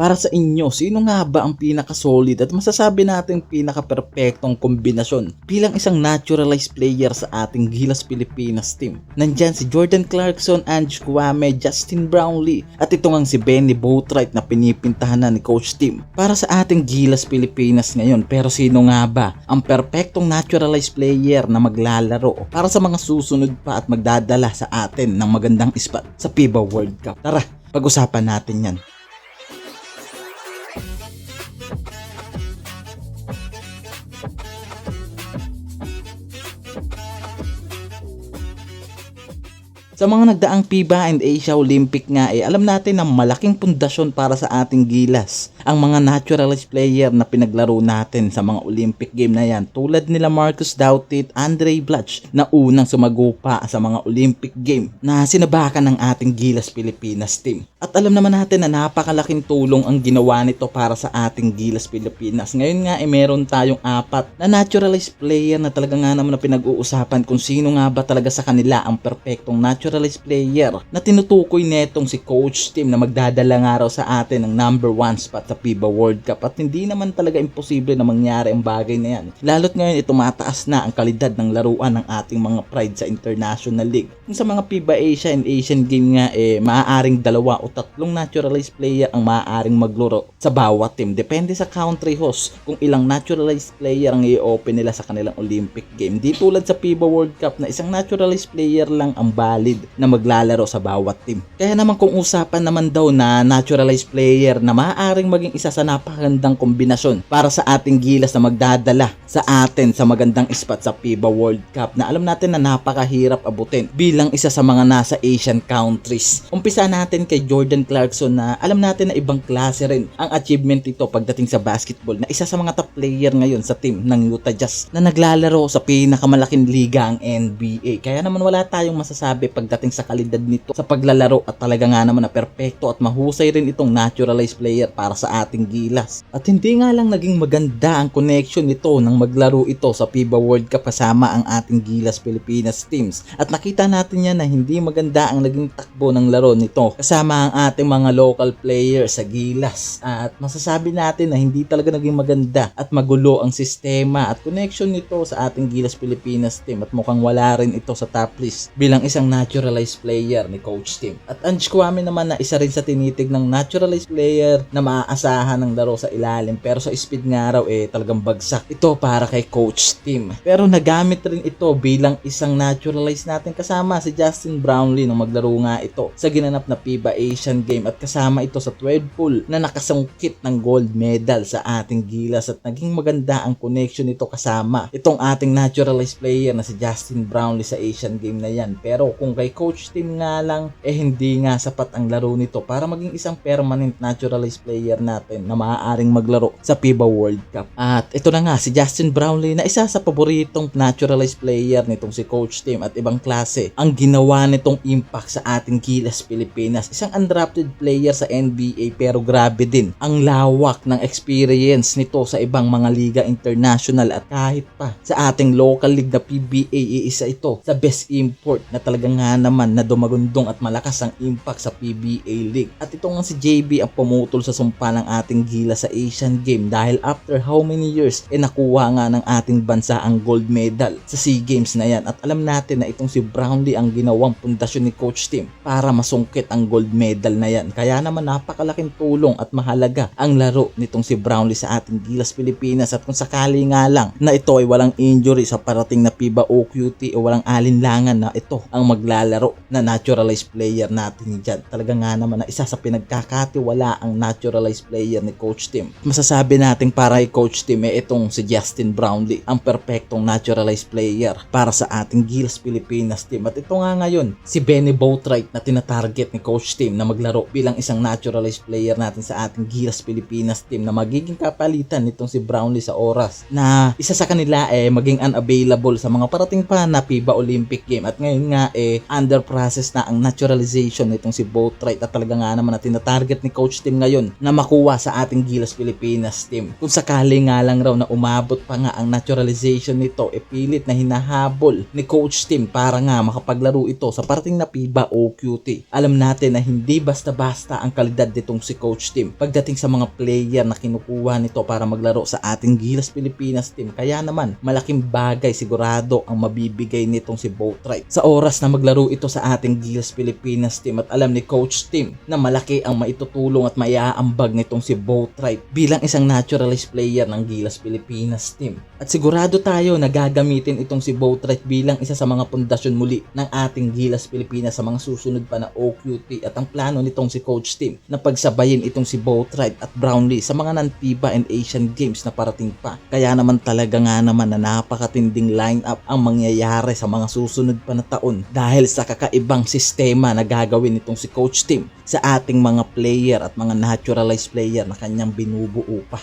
Para sa inyo, sino nga ba ang pinaka-solid at masasabi natin pinaka-perfectong kombinasyon bilang isang naturalized player sa ating Gilas Pilipinas team? Nandyan si Jordan Clarkson, Ange Kwame, Justin Brownlee at ito ngang si Benny Boatwright na pinipintahan na ni Coach Tim para sa ating Gilas Pilipinas ngayon. Pero sino nga ba ang perfectong naturalized player na maglalaro para sa mga susunod pa at magdadala sa atin ng magandang spot sa FIBA World Cup? Tara, pag-usapan natin yan. Sa mga nagdaang FIBA and Asia Olympic nga eh, alam natin na malaking pundasyon para sa ating gilas. Ang mga naturalized player na pinaglaro natin sa mga Olympic game na yan tulad nila Marcus Doughtit, Andre Blatch na unang sumagupa sa mga Olympic game na sinabakan ng ating Gilas Pilipinas team. At alam naman natin na napakalaking tulong ang ginawa nito para sa ating Gilas Pilipinas. Ngayon nga eh meron tayong apat na naturalized player na talaga nga naman na pinag-uusapan kung sino nga ba talaga sa kanila ang perfectong naturalized player na tinutukoy netong si Coach Tim na magdadala nga raw sa atin ng number one spot sa FIBA World Cup at hindi naman talaga imposible na mangyari ang bagay na yan. Lalo't ngayon ito mataas na ang kalidad ng laruan ng ating mga pride sa International League. Kung sa mga FIBA Asia and Asian game nga eh maaaring dalawa o tatlong naturalized player ang maaaring maglaro sa bawat team. Depende sa country host kung ilang naturalized player ang i-open nila sa kanilang Olympic game. Di tulad sa FIBA World Cup na isang naturalized player lang ang valid na maglalaro sa bawat team. Kaya naman kung usapan naman daw na naturalized player na maaaring maging isa sa napakagandang kombinasyon para sa ating gilas na magdadala sa atin sa magandang spot sa FIBA World Cup na alam natin na napakahirap abutin bilang isa sa mga nasa Asian countries. Umpisa natin kay Jordan Clarkson na alam natin na ibang klase rin ang achievement ito pagdating sa basketball na isa sa mga top player ngayon sa team ng Utah Jazz na naglalaro sa pinakamalaking liga ang NBA. Kaya naman wala tayong masasabi pagdating sa kalidad nito sa paglalaro at talaga nga naman na perpekto at mahusay rin itong naturalized player para sa ating gilas. At hindi nga lang naging maganda ang connection nito nang maglaro ito sa FIBA World Cup kasama ang ating gilas Pilipinas teams. At nakita natin yan na hindi maganda ang naging takbo ng laro nito kasama ang ating mga local players sa gilas. At masasabi natin na hindi talaga naging maganda at magulo ang sistema at connection nito sa ating gilas Pilipinas team at mukhang wala rin ito sa top list bilang isang naturalized player ni Coach Tim. At Ange Kwame naman na isa rin sa tinitig ng naturalized player na maaasahan ng laro sa ilalim pero sa speed nga raw eh talagang bagsak ito para kay Coach Tim. Pero nagamit rin ito bilang isang naturalized natin kasama si Justin Brownlee nung maglaro nga ito sa ginanap na FIBA Asian Game at kasama ito sa thread pool na nakasungkit ng gold medal sa ating gilas at naging maganda ang connection nito kasama itong ating naturalized player na si Justin Brownlee sa Asian Game na yan. Pero kung kay Coach Tim nga lang eh hindi nga sapat ang laro nito para maging isang permanent naturalized player natin na maaaring maglaro sa FIBA World Cup. At ito na nga si Justin Brownlee na isa sa paboritong naturalized player nitong si Coach Tim at ibang klase ang ginawa nitong impact sa ating Gilas Pilipinas. Isang undrafted player sa NBA pero grabe din ang lawak ng experience nito sa ibang mga liga international at kahit pa sa ating local league na PBA isa ito sa best import na talaga nga naman na dumagundong at malakas ang impact sa PBA league. At ito nga si JB ang pumutol sa sumpa ng ating gila sa Asian Game dahil after how many years eh nakuha nga ng ating bansa ang gold medal sa SEA Games na yan. At alam natin na itong si Brownlee ang ginawang pundasyon ni Coach Tim para masungkit ang gold medal na yan. Kaya naman napakalaking tulong at mahalaga ang laro nitong si Brownlee sa ating Gilas Pilipinas at kung sakali nga lang na ito ay walang injury sa parating na FIBA OQT o walang alinlangan na ito ang maglalaro na naturalized player natin dyan. Talaga nga naman na isa sa pinagkakatiwala ang naturalized player ni Coach Tim. Masasabi natin para kay Coach Tim eh itong si Justin Brownlee ang perfectong naturalized player para sa ating Gilas Pilipinas team. At ito nga ngayon si Benny Boatwright na tinatarget ni Coach Tim na maglaro bilang isang naturalized player natin sa ating Gilas Pilipinas team na magiging kapalitan nitong si Brownlee sa oras na isa sa kanila eh maging unavailable sa mga parating pa na FIBA Olympic game at ngayon nga eh under process na ang naturalization nitong si Boatwright at talaga nga naman na tinatarget ni Coach Tim ngayon na makuha sa ating Gilas Pilipinas team. Kung sakali nga lang raw na umabot pa nga ang naturalization nito, e pilit na hinahabol ni Coach Tim para nga makapaglaro ito sa parating na FIBA o QT. Alam natin na hindi basta-basta ang kalidad nitong si Coach Tim pagdating sa mga player na kinukuha nito para maglaro sa ating Gilas Pilipinas team. Kaya naman, malaking bagay sigurado ang mabibigay nitong si Boatwright sa oras na maglaro ito sa ating Gilas Pilipinas team at alam ni Coach Tim na malaki ang maitutulong at maiaambag nitong si Boatwright bilang isang naturalized player ng Gilas Pilipinas team. At sigurado tayo na gagamitin itong si Boatwright bilang isa sa mga pundasyon muli ng ating Gilas Pilipinas sa mga susunod pa na OQT at ang plano nitong si Coach Tim na pagsabayin itong si Boatwright at Brownlee sa mga non-FIBA and Asian Games na parating pa. Kaya naman talaga nga naman na napakatinding lineup ang mangyayari sa mga susunod pa na taon dahil sa kakaibang sistema na gagawin nitong si Coach Tim sa ating mga player at mga naturalized player na kanyang binubuo pa.